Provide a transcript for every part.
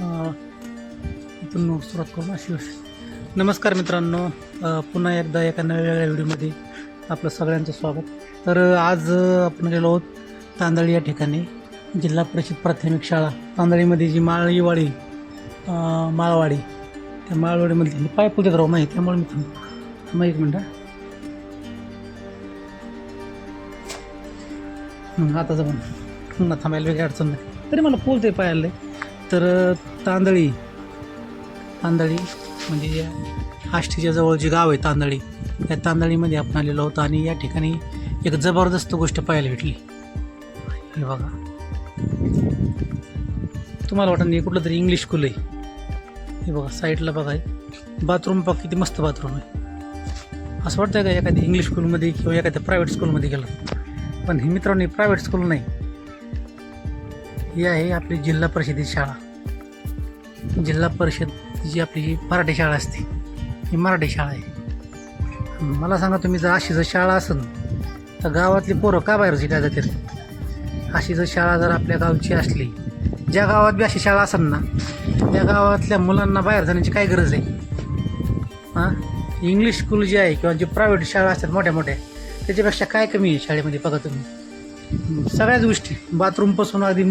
इथून सुरुवात करू अशी नमस्कार मित्रांनो. पुन्हा एकदा एका नव्या व्हिडिओमध्ये आपलं सगळ्यांचं स्वागत. तर आज आपण गेलो आहोत तांदळी या ठिकाणी. जिल्हा परिषद प्राथमिक शाळा. तांदळीमध्ये जी माळीवाडी माळवाडी. त्या माळवाडीमध्ये पाय पुजत राहू नाही त्यामुळे मी थांब एक मिनटं आता जमून पुन्हा थांबायला वेगळी अडचण नाही. तरी मला पोलते पायाला तर तांदळी. तांदळी म्हणजे आष्टीच्या जवळ जे गाव आहे तांदळी त्या तांदळीमध्ये आपण आलेलो होतो आणि या ठिकाणी एक जबरदस्त गोष्ट पाहायला भेटली. हे बघा. तुम्हाला वाटत नाही कुठलं तरी इंग्लिश स्कूल आहे. हे बघा साईडला बघा. बाथरूम बघ किती मस्त बाथरूम आहे. असं वाटतं का एखाद्या इंग्लिश स्कूलमध्ये किंवा एखाद्या प्रायव्हेट स्कूलमध्ये गेलं? पण हे मित्रांनी प्रायव्हेट स्कूल नाही. ही आहे आपली जिल्हा परिषदेची शाळा. जिल्हा परिषद जी आपली मराठी शाळा असते. ही मराठी शाळा आहे. मला सांगा तुम्ही जर अशी जर शाळा असेल तर गावातली पोरं का बाहेर शिकायला जातात अशी जर शाळा जर आपल्या गावची असली ज्या गावात बी अशी शाळा असेल ना त्या गावातल्या मुलांना बाहेर जाण्याची काय गरज आहे? हां? इंग्लिश स्कूल जे आहे किंवा जे प्रायव्हेट शाळा असतात मोठ्या मोठ्या त्याच्यापेक्षा काय कमी आहे शाळेमध्ये बघा तुम्ही? सगळ्याच गोष्टी. बाथरूमपासून अगदी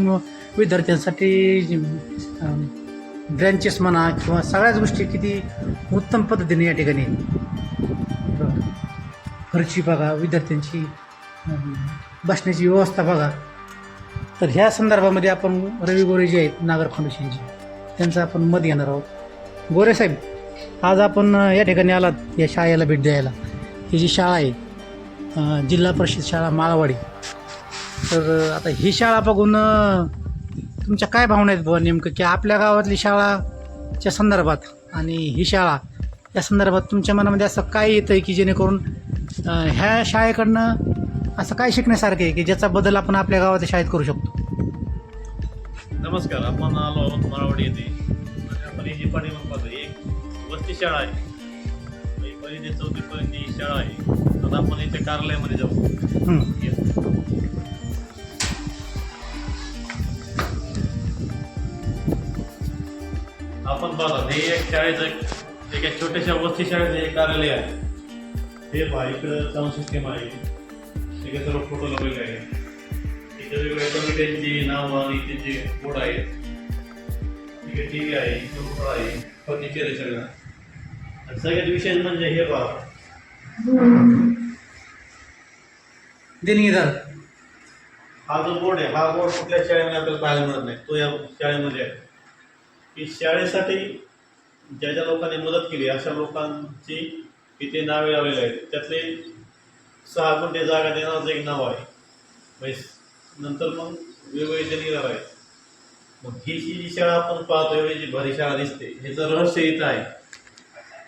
विद्यार्थ्यांसाठी ब्रँचेस म्हणा किंवा सगळ्याच गोष्टी किती उत्तम पद्धतीने या ठिकाणी आहेत. बघा. फरची बघा विद्यार्थ्यांची बसण्याची व्यवस्था बघा तर ह्या संदर्भामध्ये आपण रवी गोरे जे आहेत नागर फाउंडेशनचे त्यांचं आपण मत घेणार आहोत गोरे साहेब आज आपण या ठिकाणी आलात या शाळेला भेट द्यायला ही जी शाळा आहे जिल्हा परिषद शाळा माळवाडी तर आता ही शाळा बघून तुमच्या काय भावना आहेत बुवा नेमकं? की आपल्या गावातली शाळाच्या संदर्भात आणि ही शाळा या संदर्भात तुमच्या मनामध्ये असं काय येतं आहे की जेणेकरून ह्या शाळेकडनं असं काय शिकण्यासारखं आहे की ज्याचा बदल आपण आपल्या गावाच्या शाळेत करू शकतो? नमस्कार आपण आलो आहोत मारावाडी येथे. आणि आपण ही जी एक वस्ती शाळा आहे. पहिली ते चौथी पर्यंत ही शाळा आहे. आता आपण इथे कार्यालयामध्ये जाऊ. आपण पाहतो हे एक शाळेचं एक- एका छोट्याशा वस्ती शाळेचं एक कार्यालय आहे. हे पहा इकडं साऊंड सिस्टीम आहे. इकडे सर्व फोटो लावलेले आहे इथे वेगवेगळ्या कमिट्यांची नावं आणि त्यांचे बोर्ड आहेत. इकडे टी व्ही आहे कम्प्युटर आहे फर्निचर आहे सगळं. आणि सगळ्यात विशेष म्हणजे हे पहा. देणगीदार हा जो बोर्ड आहे हा बोर्ड कुठल्या शाळेमध्ये आपल्याला पाहायला मिळत नाही. तो या शाळेमध्ये आहे. की शाळेसाठी ज्या ज्या लोकांनी मदत केली अशा लोकांची इथे नावे लावलेली आहेत. त्यातले सहा गुंठे जागा देणारं एक नाव आहे. म्हणजे नंतर मग वेगवेगळे देणगीदार आहेत. मग ही जी जी शाळा आपण पाहतो एवढी जी भारी शाळा दिसते ह्याचं रहस्य इथं आहे.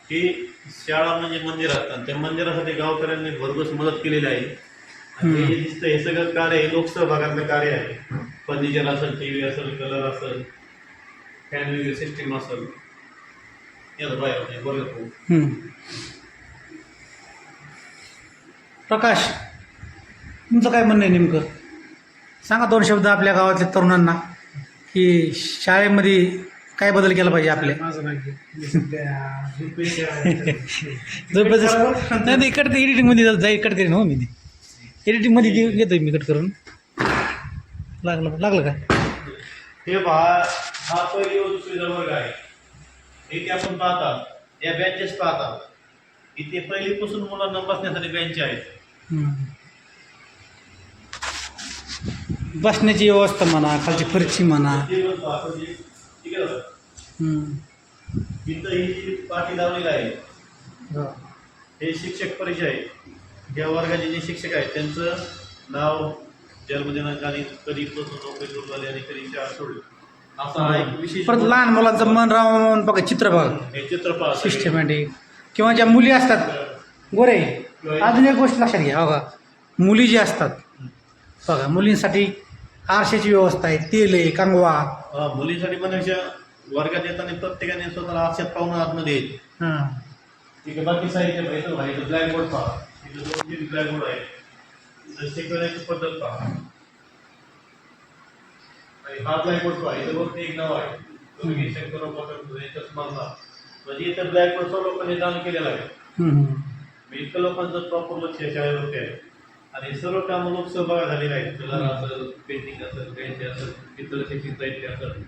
की शाळा म्हणजे मंदिर आणि त्या मंदिरासाठी गावकऱ्यांनी भरघोस मदत केलेली आहे. आणि हे दिसतं हे सगळं कार्य हे लोकसहभागातलं कार्य आहे. फर्निचर असेल टी व्ही असेल कलर असेल वगैरे सिस्टीम असेल याला बाहेर बरं पाहू. प्रकाश तुमचं काय म्हणणं आहे नेमकं? सांगा दोन शब्द आपल्या गावातल्या तरुणांना की शाळेमध्ये काय बदल केला पाहिजे आपल्या? जबरदस्त नाही नाही कट एडिटिंगमध्ये जाईल कट करीन हो मी एडिटिंगमध्ये घेतोय मी कट करून. लागलं लागलं का? हे पहा हा पहिली व दुसरी वर्ग आहे इथे आपण पाहतात या बेंचेस पाहतात इथे पहिलीपासून मुलांना बसण्यासाठी बेंच आहेत. बसण्याची व्यवस्था म्हणा खालची फरची म्हणा. हं. इथं ही पाठी लावलेली आहे हो. हे शिक्षक परिचय ज्या वर्गाचे जे शिक्षक आहेत त्यांचं नाव जन्मदिनांक आणि कधीपासून नोकरी सुरू झाली आणि कधी शाळा सोडली. असा हा. एक विशेष परत लहान मुलांचं मन रावून बघा चित्र बघा. हे चित्र पहा सिस्टमॅटिक किंवा ज्या मुली असतात गोरे अजून एक गोष्ट लक्षात घ्या बघा. मुली जी असतात बघा मुलींसाठी आरशाची व्यवस्था आहे तेल आहे कंगवा. हा, मुलींसाठी पण अशा वर्गात येताना प्रत्येकाने स्वतःला आरशात पाहून आतमध्ये येईल. हां. ठीक बाकी साहित्य ब्लॅकबोर्ड पहा. ब्लॅकबोर्ड आहे शिकवण्याची पद्धत पहा. आणि हा ब्लॅकबोर्ड पहा इथं फक्त एक नाव आहे. तुम्ही पाटील याच्यात स्मरणात म्हणजे इथं ब्लॅकबोर्डचा लोकांनी दान केलेलं आहे. इतकं लोकांचं प्रॉपर लक्ष शाळेवरती आहे. आणि सर्व कामं लोक सहभाग झालेले आहेत. कलर असेल पेंटिंग असेल पेंट असेल शैक्षणिक साहित्य असेल.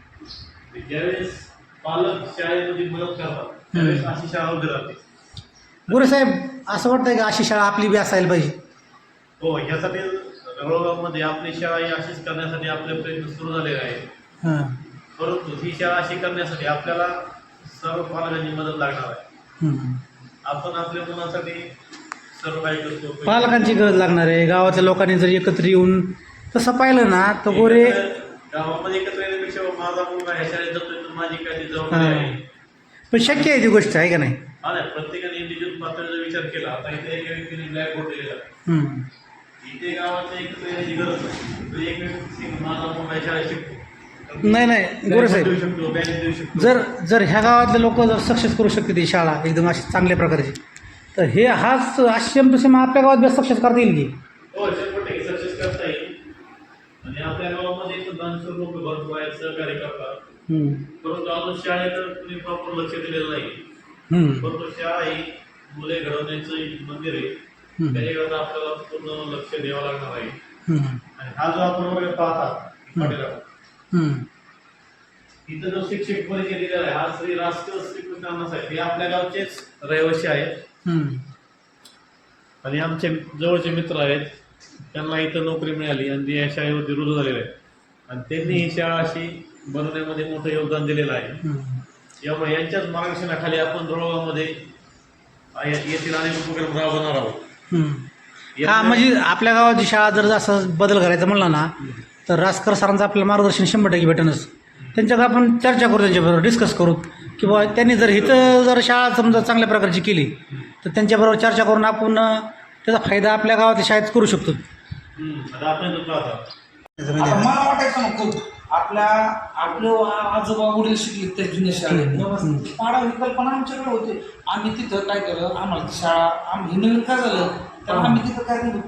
ज्यावेळेस पालक शाळेमध्ये मदत करतात त्यावेळेस अशी शाळा उभी राहते. गोरे साहेब असं वाटतंय का अशी शाळा आपली बी असायला पाहिजे? हो ह्यासाठी रवळगावमध्ये आपली शाळा ही अशीच करण्यासाठी आपले प्रयत्न सुरू झालेले आहेत. हां. परंतु ही शाळा अशी करण्यासाठी आपल्याला सर्व पालकांची मदत लागणार आहे. हम्म. आपण आपल्या मुलांसाठी सर्व काही करतो. पालकांची गरज लागणार आहे. गावातल्या लोकांनी जर एकत्र येऊन तसं पाहिलं ना तर गोरे गावामध्ये एकत्र येण्यापेक्षा माझा मुलगा ह्या शाळेत जातोय तर माझी काय ती जबाबदारी हां. पण शक्य आहे ती गोष्ट आहे का नाही? हा नाही प्रत्येकाने इंडिव्हिज्युअल पातळीचा विचार केला. आता इथे एका व्यक्तीने ब्लॅक बोर्ड दिलेला हम्म. येण्याची गरज नाही तर एक व्यक्ती माझा मुलगा ह्या शाळेत शिकतो. नाही नाही गोरे साहेब. देऊ शकतो बँक देऊ शकतो. जर जर ह्या गावातले लोक जर सक्सेस करू शकते ती शाळा एकदम अशी चांगल्या प्रकारची तर हे हाच टू सेम आपल्या गावात बी सक्सेस करता येईल की? हो शंभर टक्के सक्सेस करता येईल. आणि आपल्या गावामध्ये पण दानशूर लोक भरपूर आहेत सहकार्य करतात. हम्म. परंतु अजून शाळेकडे कुणी प्रॉपर लक्ष दिलेलं नाही. हम्म. परंतु शाळा ही मुले घडवण्याचं एक मंदिर आहे. त्याच्याकडे आपल्याला पूर्ण लक्ष द्यावं लागणार आहे. आणि हा जो आपण वर्ग पाहता. इथं जो शिक्षक परिचय दिलेला आहे हा श्री राष्ट्र श्रीकृष्ण अण्णासाहेब हे आपल्या गावचेच रहिवासी आहेत. आणि आमचे जवळचे मित्र आहेत त्यांना इथं नोकरी मिळाली आणि ते या शाळेवरती रुजू झालेले आहेत आणि त्यांनी ही शाळा अशी बनवण्यामध्ये मोठं योगदान दिलेलं आहे. यामुळे यांच्याच मार्गदर्शनाखाली आपण रोळगावमध्ये येथील अनेक उपक्रम राबवणार आहोत. हा म्हणजे आपल्या गावाची शाळा जर असं बदल करायचा म्हणला ना तर रासकर सरांचं आपल्याला मार्गदर्शन शंभर टक्के भेटेनच. त्यांच्याकडे आपण चर्चा करू त्यांच्याबरोबर डिस्कस करू की बाबा त्यांनी जर इथं जर शाळा समजा चांगल्या प्रकारची केली तर त्यांच्याबरोबर चर्चा करून आपण त्याचा फायदा आपल्या गावातल्या शाळेत करू शकतो. आता आपण इथं पाहता आता मला वाटायचं ना खूप. आपल्या आपले आजोबा वडील शिकले त्या जुन्या शाळेत. पाडा ही कल्पना आमच्याकडे होते. आम्ही तिथं काय केलं? आम्हाला शाळा आम्ही नवीन काय झालं? तर आम्ही तिथं काय केलं?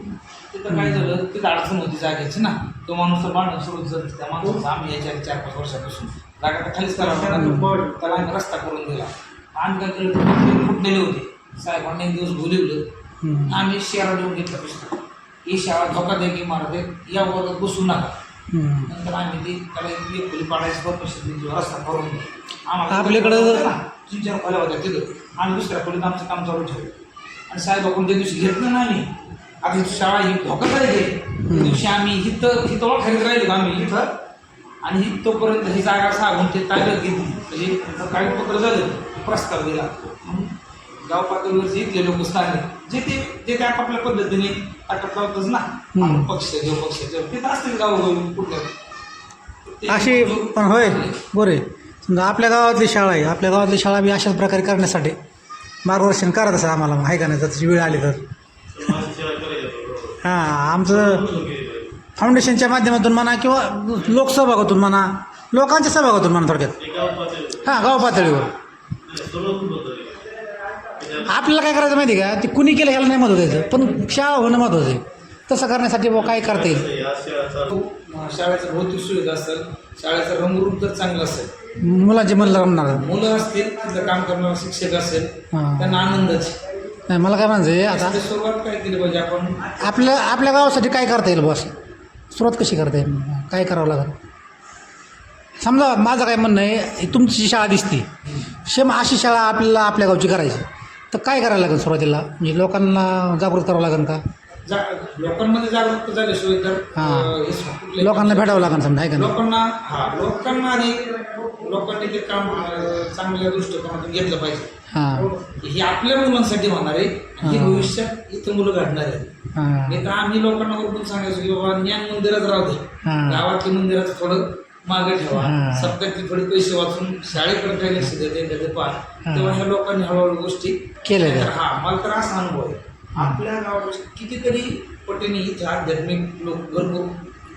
तिथं काय झालं? तिथं अडचण होती जागेची ना. तो माणूस भांडण सुरू झालं. त्या माणसाचं आम्ही याच्या चार पाच वर्षापासून जागा तर खालीच करावं. त्याला आम्ही रस्ता करून दिला. आम्ही काय केलं? फुटलेले होते. साहेबांनी एक दिवस बोलवलं. आम्ही शेरा देऊन घेतलं पुस्तक ही शाळा धोकादायक इमारत आहे. या वर्गात बसू नका. खोली आपल्याकडं- तीन चार खोल्या होत्या तिथं आम्ही दुसऱ्या खोलीत आमचं काम चालू ठेवलं आणि साहेबाकडून त्या दिवशी घेतलं ना आम्ही आता शाळा ही धोकादायक आहे त्या दिवशी आम्ही इथं इथं ओळखायला राहिलो आम्ही इथं आणि ही तोपर्यंत ही जागा सांगून ते ताब्यात घेतली म्हणजे कागदपत्र झालं प्रस्ताव दिला गाव पातळीवरचे इथले लोक स्थानिक जे ते ते आपापल्या पद्धतीने अटक लावतच ना. आपण पक्ष घेऊ पक्ष घेऊ तिथं असतील गावोगावी कुठल्या? अशी पण होय बरे समजा आपल्या गावातली शाळा आहे आपल्या गावातली शाळा बी अशाच प्रकारे करण्यासाठी मार्गदर्शन करत असं आम्हाला आहे का नाही तशी वेळ आली तर. हां आमचं फाउंडेशनच्या माध्यमातून म्हणा किंवा लोकसहभागातून म्हणा लोकांच्या सहभागातून म्हणा थोडक्यात. हां गाव पातळीवर सर्व खूप होतं त्याच्यात आपल्याला काय करायचं माहिती का? ते कुणी केलं ह्याला नाही महत्त्व द्यायचं. पण शाळा होणं महत्वाचं आहे. तसं करण्यासाठी बुवा काय करता येईल? शाळेचं भौतिक सुविधा असेल शाळेचं रंगरूप जर चांगलं असेल. मुलांचे मन रमणार. मुलं असतील तिथं काम करणारा शिक्षक असेल हां. त्यांना आनंदच नाही मला काय आहे आता सुरुवात काय केली पाहिजे आपण? आपल्या आपल्या गावासाठी काय करता येईल बॉस सुरुवात कशी करता येईल? काय करावं लागेल? समजा माझं काय म्हणणं आहे तुमची जी शाळा दिसते सेम अशी शाळा आपल्याला आपल्या गावची करायची. तर काय करायला लागेल सुरुवातीला? म्हणजे लोकांना जागृत करावं लागेल का? जा लोकांमध्ये जागरूकता झाल्याशिवाय तर हां. अं, हे लोकांना भेटावं लागेल समजा आहे का नाही? लोकांना हा लोकांना आणि लोकांनी ते काम अं, चांगल्या दृष्टिकोनातून घेतलं पाहिजे. हां. हे आपल्या मुलांसाठी होणार आहे हे हां. भविष्यात इथं मुलं घडणार आहेत. हां. नाही तर आम्ही लोकांना वरतून सांगायचो की बाबा ज्ञान मंदिरात राहू दे. हां. गावातल्या मंदिराचं थोडं मागे ठेवा. सप्ताहातले थोडे पैसे वाचून शाळेकडे लक्ष देते त्याचे पाहा हां. तेव्हा ह्या लोकांनी हळूहळू गोष्टी केल्या. हा मला तर असा अनुभव आहे. आपल्या गावात कितीतरी पटीने इथे आध्यात्मिक लोक भरपूर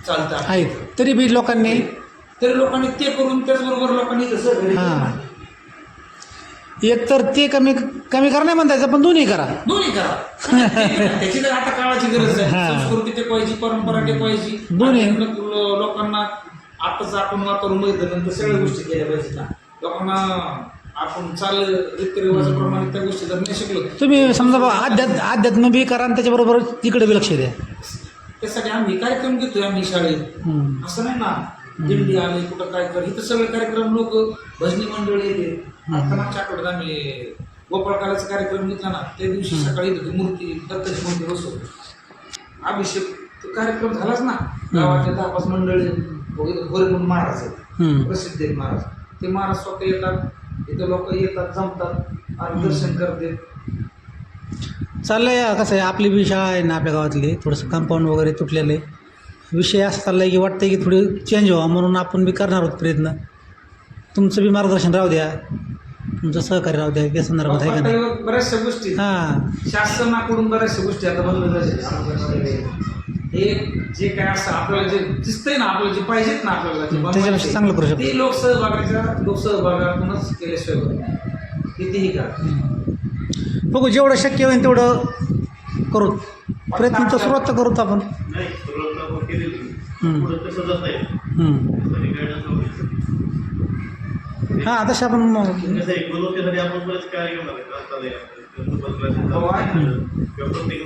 चालतात. आहेत. तरी बी लोकांनी तरी लोकांनी ते करून त्याचबरोबर लोकांनी जसं घरी हां. एक तर ते कमी कमी करा नाही येतं पण दोन्ही करा. दोन्ही करा. त्याची तर आता काळाची गरज आहे. संस्कृती टिकवायची परंपरा टिकवायची. दोन्ही. लोकांना आताच आपण वातावरण बघितलं नंतर सगळ्या गोष्टी केल्या पाहिजेत ना. लोकांना आपण चाललं रीतिरिवाजाप्रमाणे त्या गोष्टी जर नाही शिकलो तुम्ही समजा बा अध्यात्म अध्यात्म बी करा आणि त्याच्याबरोबर तिकडे बी लक्ष द्या. त्यासाठी आम्ही कार्यक्रम घेतोय आम्ही शाळेत. हम्म. असं नाही ना? दिंडी आले कुठं काय कर इथं सगळे कार्यक्रम लोक भजनी मंडळी येते. आता मागच्या आठवड्यात आम्ही गोपाळकालाचा कार्यक्रम घेतला ना त्या दिवशी सकाळी इथं ती मूर्ती दत्ताची मूर्ती बसवली. अभिषेक तो कार्यक्रम झालाच ना. गावातले दहा पाच मंडळी. गोरे म्हणून महाराज आहेत. प्रसिद्ध आहेत महाराज. ते महाराज स्वतः येतात. इथं लोक येतात जमतात आणि दर्शन करते चाललंय कसं आहे आपली बी शाळा आहे ना आपल्या गावातली. थोडंसं कंपाऊंड वगैरे तुटलेलं आहे. विषय असं चाललाय की वाटतंय की थोडी चेंज व्हावा म्हणून आपण बी करणार आहोत प्रयत्न. तुमचं बी मार्गदर्शन राहू द्या. तुमचं सहकार्य राहू द्या. त्या संदर्भात आहे का नाही. बऱ्याचशा गोष्टी हां. शासनाकडून बऱ्याचशा गोष्टी आता बदलल्या जातात. हे जे काय असं आपल्याला जे दिसतंय ना आपल्याला जे पाहिजेत ना आपल्याला जे त्याच्यापेक्षा चांगलं करू शकतो. ते लोकसहभागाच्या लोकसहभागातूनच केल्याशिवाय होत नाही. कितीही करा बघू जेवढं शक्य होईल तेवढं करू प्रयत्न तर सुरुवात तर करूत आपण नाही सुरुवात तर आपण केलेली हम्म. पुढं कसं जात आहे हम्म. त्यासाठी guidance वगैरे. हां तसं आपण मग कसं आहे गुणवत्तेसाठी आपण बरेच आहे हो, आहे. किंवा प्रत्येक.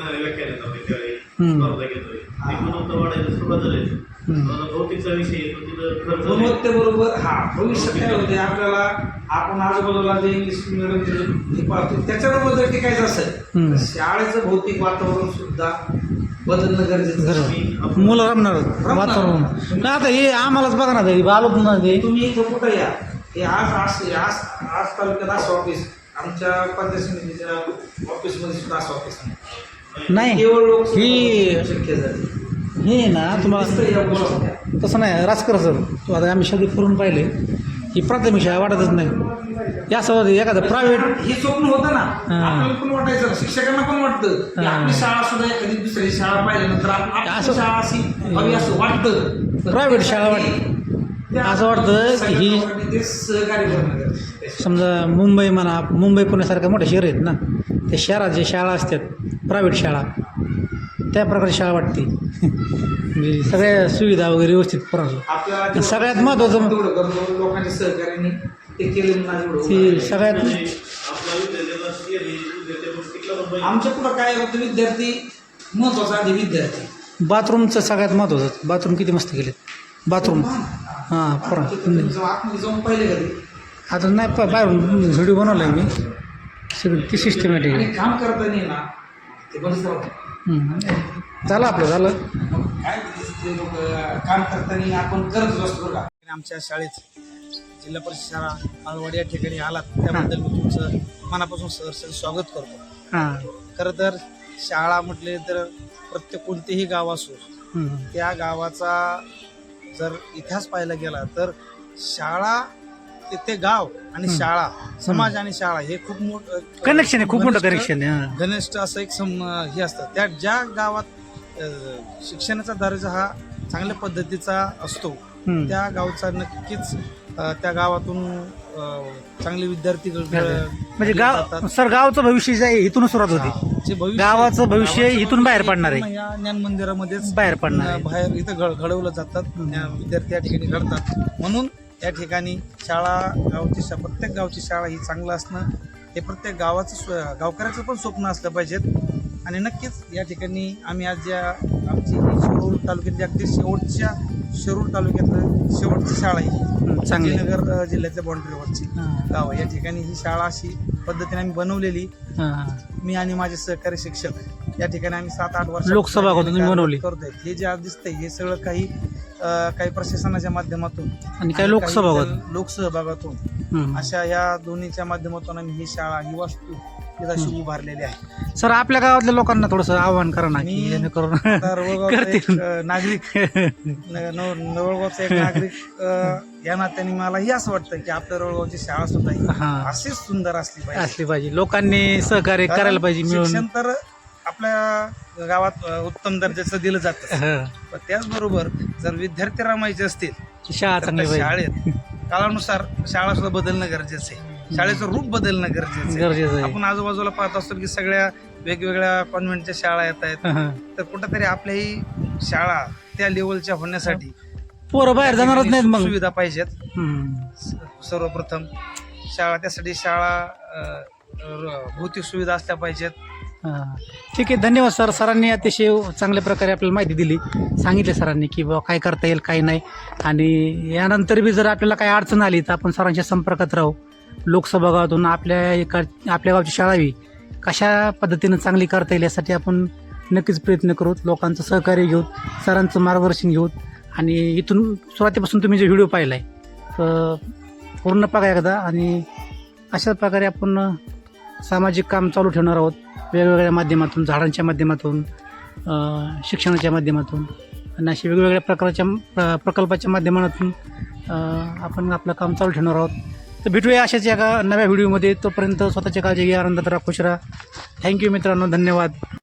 स्पर्धा घेतोय. ती गुणवत्ता वाढायला सुरुवात झाली. हम्म. आता भौतिकचा विषय तिथं खर्च. गुणवत्तेबरोबर हा भविष्यात काय होते आपल्याला आपण आजूबाजूला जे इंग्लिश मिडियम हे पाहतो त्याच्याबरोबर जर टिकायचं असेल शाळेचं भौतिक वातावरण सुद्धा बदलणं गरजेचं मुलं रमणार वातावरण. नाही आता हे आम्हालाच बघा ना ते बालक ना ते. तुम्ही इथं कुठं या? हे आज आज आज आज तालुक्यात असं ऑफिस आमच्या पंचायत समितीच्या ऑफिसमध्ये सुद्धा असं ऑफिस नाही. नाही ही हे ना तुम्हाला. तसं नाही राजकर सर तो आता आम्ही सगळे फिरून पाहिले ही प्राथमिक शाळा वाटतच नाही या असं एखादं प्रायव्हेट हे स्वप्न होतं ना. आपल्याला पण वाटायचं शिक्षकांना पण वाटतं की. आपली शाळा सुद्धा एखादी दुसरी शाळा पाहिल्यानंतर आप- आपली असं- शाळा अशी हवी असं वाटतं Private शाळा वाटतं. असं वाटतं ही- सहकार्य. समजा मुंबई म्हणा मुंबई पुण्यासारख्या मोठ्या शहर आहेत ना त्या शहरात जे शाळा असतात प्रायव्हेट शाळा. त्या प्रकारची शाळा वाटते. म्हणजे सगळ्या सुविधा वगैरे व्यवस्थित पुरवलं सगळ्यात महत्त्वाचं- लोकांच्या सहकार्याने ते केलं. सगळ्यात. आमच्या पुढं काय होतं विद्यार्थी महत्त्वाचा आधी विद्यार्थी. बाथरूमचं सगळ्यात महत्त्वाचं. बाथरूम किती मस्त केले बाथरूम. हां. पुरा. जाऊन पाहिले कधी आता नाही बाहेरून व्हिडिओ बनवला आहे मी. सगळी ती सिस्टमॅटिक काम करताना ना ते राहतं. झालं आपलं झालं. काय लोक काम करताना आपण करतच असतो का. आमच्या शाळेत जिल्हा परिषद शाळा मालवाडी या ठिकाणी आलात. त्याबद्दल मी तुमचं मनापासून सहर्ष स्वागत करतो. हां. खरं तर शाळा म्हटले तर प्रत्येक कोणतेही गाव असो हम्म. त्या गावाचा जर इतिहास पाहायला गेला तर शाळा ते ते गाव आणि. शाळा समाज आणि शाळा हे खूप मोठ कनेक्शन आहे खूप मोठं घनिष्ठ- कनेक्शन आहे हां. घनिष्ठ असं एक सम हे असतं त्या ज्या गावात अ, शिक्षणाचा दर्जा हा चांगल्या पद्धतीचा असतो हम्म. त्या गावचा नक्कीच अ, त्या गावातून अ, चांगले विद्यार्थी घ- म्हणजे गाव. सर गावचं भविष्य जे आहे इथूनच सुरुवात होती जे भविष्य गावाचं भविष्य गावाचं इथून बाहेर पडणार आहे. पूर्ण या ज्ञान मंदिरामध्येच बाहेर पडणार आहे. बाहेर इथं घड- घडवलं जातात विद्यार्थी या ठिकाणी घडतात म्हणून या ठिकाणी शाळा गावची शा- प्रत्येक गावची शाळा ही चांगलं असणं हे प्रत्येक गावाचं स्व- गावकऱ्याचं पण स्वप्न असलं पाहिजेत आणि नक्कीच या ठिकाणी आम्ही आज ज्या आमची ही शिरूर तालुक्यातली अगदी शेवटच्या शिरूर तालुक्यातलं शेवटची शाळा आहे हम्म, चांगली आहे. नगर अ, जिल्ह्यातल्या बाउंड्रीवरची हां. गाव. या ठिकाणी ही शाळा अशी पद्धतीने आम्ही बनवलेली हां. मी आणि माझे सहकारी शिक्षक या ठिकाणी आम्ही सात आठ वर्ष लोकसभा बनवली. करतोय हे जे आज दिसतंय हे सगळं काही काही प्रशासनाच्या माध्यमातून आणि काही लोकसहभागातून हम्म. अशा या दोन्हीच्या माध्यमातून आम्ही ही शाळा ही वास्तू ही उभारलेली आहे. सर आपल्या गावातल्या लोकांना थोडंसं आव्हान करा ना मी- जेणेकरून नागरिक नवळगावचा एक नागरिक या नात्याने मलाही असं वाटतं की आपल्या रळगावची शाळा सुद्धा ही हा. अशीच सुंदर असली पाहिजे. असली पाहिजे. लोकांनी सहकार्य करायला पाहिजे मिळून. तर आपल्या गावात उत्तम दर्जाचं दिलं जातं. हं. पण त्याचबरोबर जर विद्यार्थी रमायचे असतील तर त्या शाळेत काळानुसार शाळा सुद्धा बदलणं गरजेचं आहे. शाळेचं रूप बदलणं गरजेचं आहे. गरजेचं आपण आजूबाजूला पाहत असतो की सगळ्या वेगवेगळ्या कॉन्व्हेंटच्या शाळा येत आहेत. तर कुठंतरी आपल्याही शाळा त्या लेवलच्या होण्यासाठी पोरं बाहेर जाणारच नाहीत मग. सुविधा पाहिजेत. सर्वप्रथम शाळा त्यासाठी शाळा भौतिक सुविधा असल्या पाहिजेत. ठीक आहे धन्यवाद सर. सरांनी अतिशय चांगल्या प्रकारे आपल्याला माहिती दिली. सांगितले सरांनी की बाबा काय करता येईल काय नाही. आणि यानंतर बी जर आपल्याला काही अडचण आली तर आपण सरांच्या संपर्कात राहू. लोकसभागातून आपल्या एका आपल्या गावची शाळावी कशा पद्धतीनं चांगली करता येईल यासाठी आपण नक्कीच प्रयत्न करू. लोकांचं सहकार्य घेऊ सरांचं मार्गदर्शन घेऊ. आणि इथून सुरुवातीपासून तुम्ही जो व्हिडिओ पाहिला आहे तर पूर्ण बघा एकदा. आणि अशा प्रकारे आपण सामाजिक काम चालू ठेवणार आहोत. वेगवेगळ्या माध्यमातून झाडांच्या माध्यमातून शिक्षणाच्या माध्यमातून आणि अशा वेगवेगळ्या प्रकारच्या प्र- प्रकल्पाच्या माध्यमातून आपण आपलं काम चालू ठेवणार आहोत. तर भेटूया अशाच एका नव्या व्हिडिओमध्ये. तोपर्यंत स्वतःच्या काळजी घ्या आनंदात राहा खुश राहा. थँक्यू मित्रांनो धन्यवाद.